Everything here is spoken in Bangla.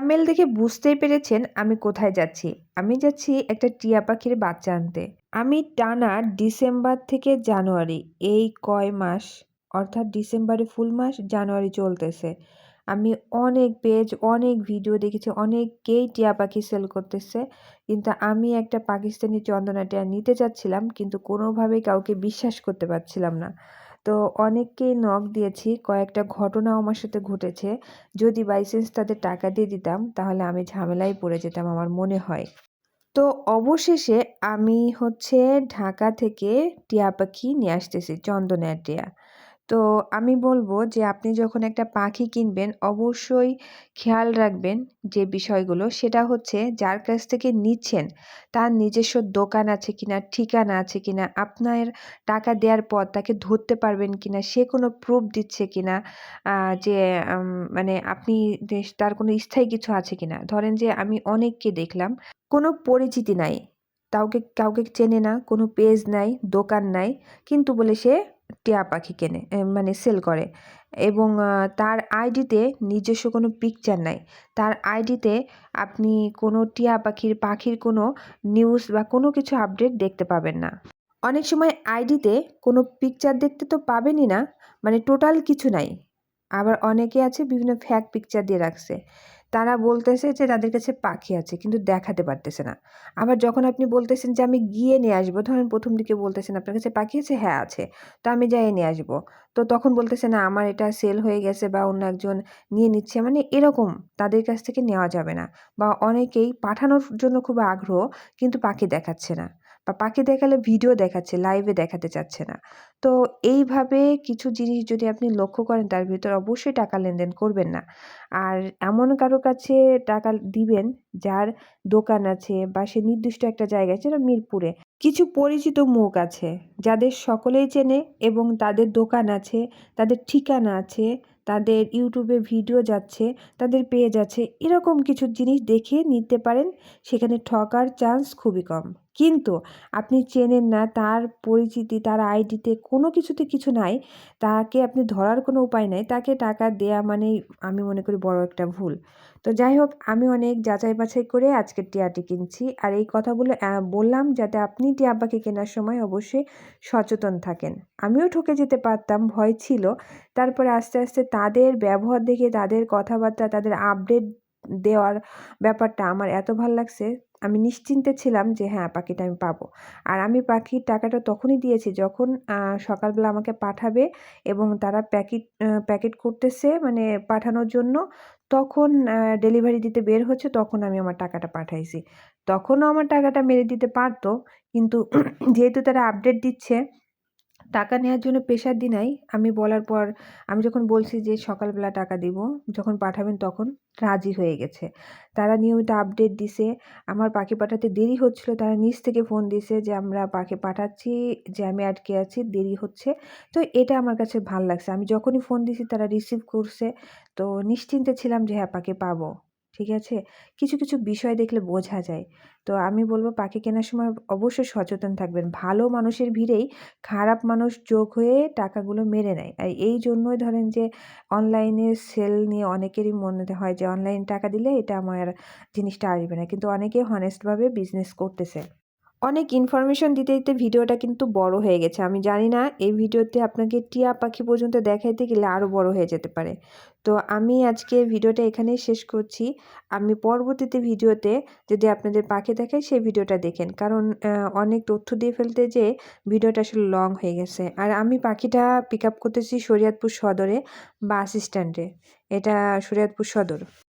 থামেল দেখে বুঝতেই পেরেছেন আমি কোথায় যাচ্ছি। আমি যাচ্ছি একটা টিয়া পাখির বাচ্চা আনতে। আমি টানা ডিসেম্বর থেকে জানুয়ারি, এই কয় মাস, অর্থাৎ ডিসেম্বরে ফুল মাস, জানুয়ারি চলতেছে। আমি অনেক পেজ অনেক ভিডিও দেখেছি অনেককেই টিয়া পাখি সেল করতেছে। কিন্তু আমি একটা পাকিস্তানি চন্দনা টিয়া নিতে চাচ্ছিলাম, কিন্তু কোনোভাবেই কাউকে বিশ্বাস করতে পারছিলাম না। তো অনেককেই নখ দিয়েছি। কয়েকটা ঘটনাও আমার সাথে ঘটেছে। যদি বাইসেন্স তাদের টাকা দিয়ে দিতাম, তাহলে আমি ঝামেলায় পড়ে যেতাম আমার মনে হয়। তো অবশেষে আমি হচ্ছে ঢাকা থেকে টিয়া পাখি নিয়ে আসতেছি চন্দনের টিয়া তো আমি বলব যে, আপনি যখন একটা পাখি কিনবেন, অবশ্যই খেয়াল রাখবেন যে বিষয়গুলো। সেটা হচ্ছে যার কাছ থেকে নিচ্ছেন, তার নিজস্ব দোকান আছে কিনা, ঠিকানা আছে কিনা, আপনার টাকা দেওয়ার পর তাকে ধরতে পারবেন কিনা, সে কোনো প্রুফ দিচ্ছে কিনা যে মানে আপনি তার কোনো স্থায়ী কিছু আছে কিনা। ধরেন যে, আমি অনেককে দেখলাম, কোনো পরিচিতি নাই, কাউকে কাউকে চেনে না, কোনো পেজ নাই, দোকান নাই, কিন্তু বলে সে টিয়া পাখি কেনে মানে সেল করে। এবং তার আইডিতে নিজস্ব কোনো পিকচার নাই। তার আইডিতে আপনি কোনো টিয়া পাখির পাখির কোনো নিউজ বা কোনো কিছু আপডেট দেখতে পাবেন না। অনেক সময় আইডিতে কোনো পিকচার দেখতে তো পাবেনই না মানে টোটাল কিছু নাই। আবার অনেকে আছে বিভিন্ন ফ্যাক পিকচার দিয়ে রাখছে। তারা বলতেছে যে তাদের কাছে পাখি আছে, কিন্তু দেখাতে পারতেছে না। আবার যখন আপনি বলতেছেন যে আমি গিয়ে নিয়ে আসব, ধরেন প্রথম দিকে বলতেছেন, আপনার কাছে পাখি আছে? হ্যাঁ আছে। তো আমি যাই নিয়ে আসব। তো তখন বলতেছে, না, আমার এটা সেল হয়ে গেছে বা অন্য একজন নিয়ে নিচ্ছে। মানে এরকম তাদের কাছ থেকে নেওয়া যাবে না। বা অনেকেই পাঠানোর জন্য খুব আগ্রহ, কিন্তু পাখি দেখাচ্ছে না। বা পাখি দেখালে ভিডিও দেখাচ্ছে লাইভে দেখাতে চাচ্ছে না। তো এইভাবে কিছু জিনিস যদি আপনি লক্ষ্য করেন, তার ভিতরে অবশ্যই টাকা লেনদেন করবেন না। আর এমন কারও কাছে টাকা দিবেন, যার দোকান আছে বা সে নির্দিষ্ট একটা জায়গায় যেটা মিরপুরে। কিছু পরিচিত মুখ আছে, যাদের সকলেই চেনে এবং তাদের দোকান আছে, তাদের ঠিকানা আছে, তাদের ইউটিউবে ভিডিও যাচ্ছে, তাদের পেজ আছে, এরকম কিছু জিনিস দেখে নিতে পারেন, সেখানে ঠকার চান্স খুবই কম। কিন্তু আপনি চেনেন না, তার পরিচিতি, তার আইডিতে কোনো কিছুতে কিছু নাই, তাকে আপনি ধরার কোনো উপায় নাই, তাকে টাকা দেয়া মানেই আমি মনে করি বড় একটা ভুল। তো যাই হোক, আমি অনেক যাচাই বাছাই করে আজকের টিয়াটি কিনছি আর এই কথাগুলো বললাম যাতে আপনি টিয়াব্বাকে কেনার সময় অবশ্যই সচেতন থাকেন। আমিও ঠকে যেতে পারতাম, ভয় ছিল। তারপরে আস্তে আস্তে তাদের ব্যবহার দেখে, তাদের কথাবার্তা, তাদের আপডেট দেওয়ার ব্যাপারটা আমার এত ভালো লাগছে। আমি নিশ্চিন্তে ছিলাম যে হ্যাঁ পাখিটা আমি পাবো। আর আমি পাখির টাকাটা তখনই দিয়েছি যখন সকালবেলা আমাকে পাঠাবে এবং তারা প্যাকেট প্যাকেট করতেছে মানে পাঠানোর জন্য, তখন ডেলিভারি দিতে বের হচ্ছে, তখন আমি আমার টাকাটা পাঠাইছি। তখনও আমার টাকাটা মেরে দিতে পারতো, কিন্তু যেহেতু তারা আপডেট দিচ্ছে টাকা নেওয়ার জন্য প্রেশার দিই নাই আমি বলার পর, আমি যখন বলছি যে সকালবেলা টাকা দিব, যখন পাঠাবেন তখন রাজি হয়ে গেছে। তারা নিয়মিত আপডেট দিছে, আমার পাখি পাঠাতে দেরি হচ্ছিল, তারা নিজ থেকে ফোন দিছে যে আমরা পাখি পাঠাচ্ছি, যে আমি আটকে আছি, দেরি হচ্ছে। তো এটা আমার কাছে ভালো লাগছে। আমি যখনই ফোন দিছি তারা রিসিভ করছে, তো নিশ্চিন্তে ছিলাম যে হ্যাঁ পাখি পাবো। ঠিক আছে? কিছু কিছু বিষয় দেখলে বোঝা যায়। তো আমি বলব পাখি কেনার সময় অবশ্যই সচেতন থাকবেন। ভালো মানুষের ভিড়েই খারাপ মানুষ যোগ হয়ে টাকাগুলো মেরে নেয়। আর এই জন্যই ধরেন যে অনলাইনে সেল নিয়ে অনেকেরই মনে হয় যে, অনলাইন টাকা দিলে এটা আমার জিনিসটা আসবে না। কিন্তু অনেকে হনেস্টভাবে বিজনেস করতেছে। অনেক ইনফরমেশন দিতে দিতে ভিডিওটা কিন্তু বড় হয়ে গেছে। আমি জানি না এই ভিডিওতে আপনাকে টিয়া পাখি পর্যন্ত দেখাইতে গেলে আরও বড় হয়ে যেতে পারে। তো আমি আজকে ভিডিওটা এখানেই শেষ করছি। আমি পরবর্তীতে ভিডিওতে যদি আপনাদের পাখি দেখাই সেই ভিডিওটা দেখেন। কারণ অনেক তথ্য দিয়ে ফেলতে যে ভিডিওটা আসলে লং হয়ে গেছে। আর আমি পাখিটা পিক আপ করতেছি শরিয়াতপুর সদরে বাস স্ট্যান্ডে এটা শরিয়াতপুর সদর।